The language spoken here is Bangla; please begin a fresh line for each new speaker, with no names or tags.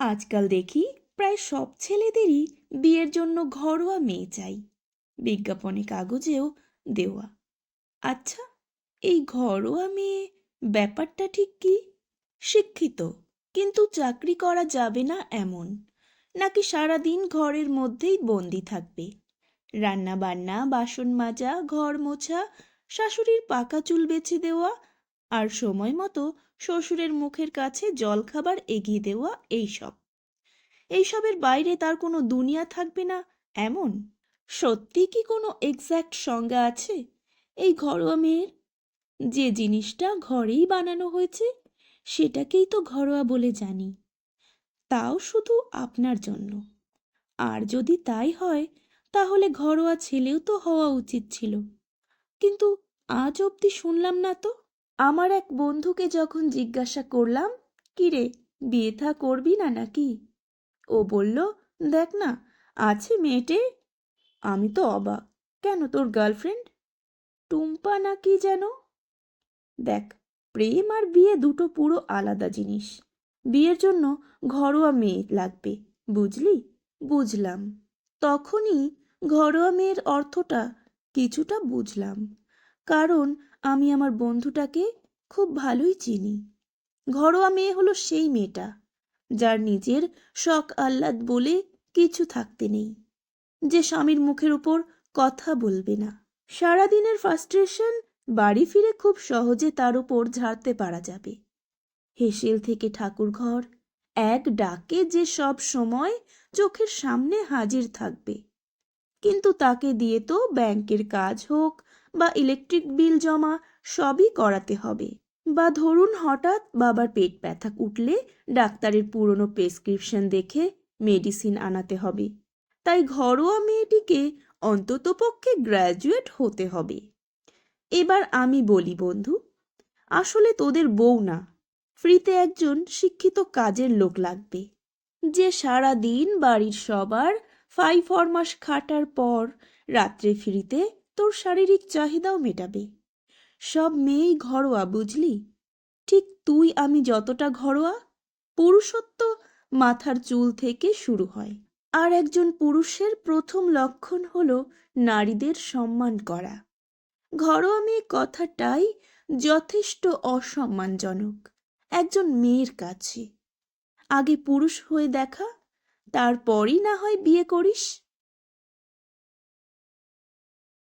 আজকাল দেখি প্রায় সব ছেলেদেরই বিয়ের জন্য ঘরোয়া মেয়ে চাই। বিজ্ঞাপনে কাগজেও দেওয়া। আচ্ছা এই ঘরোয়া মেয়ে ব্যাপারটা ঠিক কি? শিক্ষিত, কিন্তু চাকরি করা যাবে না এমন। নাকি সারাদিন ঘরের মধ্যেই বন্দি থাকবে? রান্না বান্না বাসন মাজা, ঘর মোছা, শাশুড়ির পাকা চুল বেছে দেওয়া আর সময় মতো শ্বশুরের মুখের কাছে জলখাবার এগিয়ে দেওয়া এইসব। এইসবের বাইরে তার কোনো দুনিয়া থাকবে না, এমন? সত্যি কি কোনো এক্স্যাক্ট সংজ্ঞা আছে? এই ঘরোয়া মেয়ের? যে জিনিসটা ঘরেই বানানো হয়েছে, সেটাকেই তো ঘরোয়া বলে জানি। তাও শুধু আপনার জন্য। আর যদি তাই হয়, তাহলে ঘরোয়া ছেলেও তো হওয়া উচিত ছিল। কিন্তু আজ অবধি শুনলাম না তো? আমার এক বন্ধুকে যখন জিজ্ঞাসা করলাম, কিরে বিয়ে থা করবি না নাকি? ও বলল, দেখ না, আছে মেয়েটে। আমি তো অবাক, কেন তোর গার্লফ্রেন্ড? টুম্পা না কি যেন? দেখ, প্রেম আর বিয়ে দুটো পুরো আলাদা জিনিস। বিয়ের জন্য ঘরোয়া মেয়ে লাগবে, বুঝলি? বুঝলাম। তখনই ঘরোয়া মেয়ের অর্থটা কিছুটা বুঝলাম। কারণ আমি আমার বন্ধুটাকে খুব ভালোই চিনি। ঘরোয়া মেয়ে হলো সেই মেয়েটা, যার নিজের শখ আহ্লাদ বলে কিছু থাকতে নেই। যে স্বামীর মুখের উপর কথা বলবে না। সারাদিনের ফ্রাস্ট্রেশন বাড়ি ফিরে খুব সহজে তার উপর ঝাড়তে পারা যাবে। হেসেল থেকে ঠাকুরঘর, এক ডাকে যে সব সময় চোখের সামনে হাজির থাকবে। কিন্তু তাকে দিয়ে তো ব্যাংকের কাজ হোক বা ইলেকট্রিক বিল জমা, সবই করাতে হবে। বা ধরুন হঠাৎ বাবার পেট ব্যথা উঠলে ডাক্তারের পুরনো প্রেসক্রিপশন দেখে মেডিসিন আনাতে হবে। তাই ঘরোয়া মেয়েটিকে অন্ততপক্ষে গ্র্যাজুয়েট হতে হবে। এবার আমি বলি বন্ধু, আসলে তোদের বউ না, ফ্রিতে একজন শিক্ষিত কাজের লোক লাগবে। যে সারা দিন বাড়ির সবার ফাই ফরমাস খাটার পর রাত্রে ফিরিতে তোর শারীরিক চাহিদাও মেটাবে। সব মেয়েই ঘরোয়া, বুঝলি? ঠিক তুই আমি যতটা ঘরোয়া, পুরুষত্ব মাথার চুল থেকে শুরু হয়। আর একজন পুরুষের প্রথম লক্ষণ হল নারীদের সম্মান করা। ঘরোয়া মেয়ে কথাটাই যথেষ্ট অসম্মানজনক, একজন মেয়ের কাছে। আগে পুরুষ হয়ে দেখা তারপরই না হয় বিয়ে করিস?